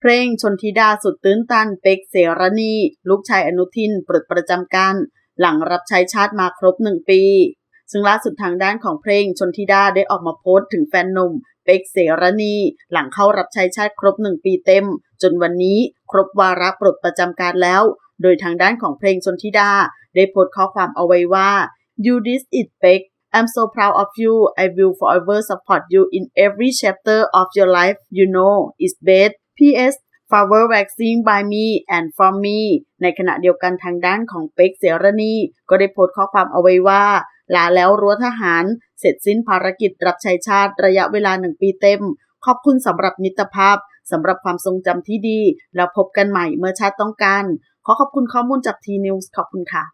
เพลงชนธิดาสุดตื้นตัน เป็กเสรณี ลูกชายอนุทินปลดประจำการหลังรับใช้ชาติมาครบหนึ่งปี ซึ่งล่าสุดทางด้านของเพลงชนธิดาได้ออกมาโพสต์ถึงแฟนหนุ่มเป็กเสรณีหลังเข้ารับใช้ชาติครบหนึ่งปีเต็ม จนวันนี้ครบวาระปลดประจำการแล้ว โดยทางด้านของเพลงชนธิดา ได้โพสต์ข้อความเอาไว้ว่า you this it เป็ก I'm so proud of you. I will forever support you in every chapter of your life. You know, it's best. P.S. Flower waxing by me and from me ในขณะเดียวกันทางด้านของเป็กเสรณี ก็ได้โพสต์ข้อความเอาไว้ว่า ลาแล้วรั้วทหาร เสร็จสิ้นภารกิจรับใช้ชาติระยะเวลาหนึ่งปีเต็ม ขอบคุณสำหรับมิตรภาพสำหรับความทรงจำที่ดี แล้วพบกันใหม่เมื่อชาติต้องการ ขอขอบคุณข้อมูลจากทีนิวส์ขอบคุณค่ะ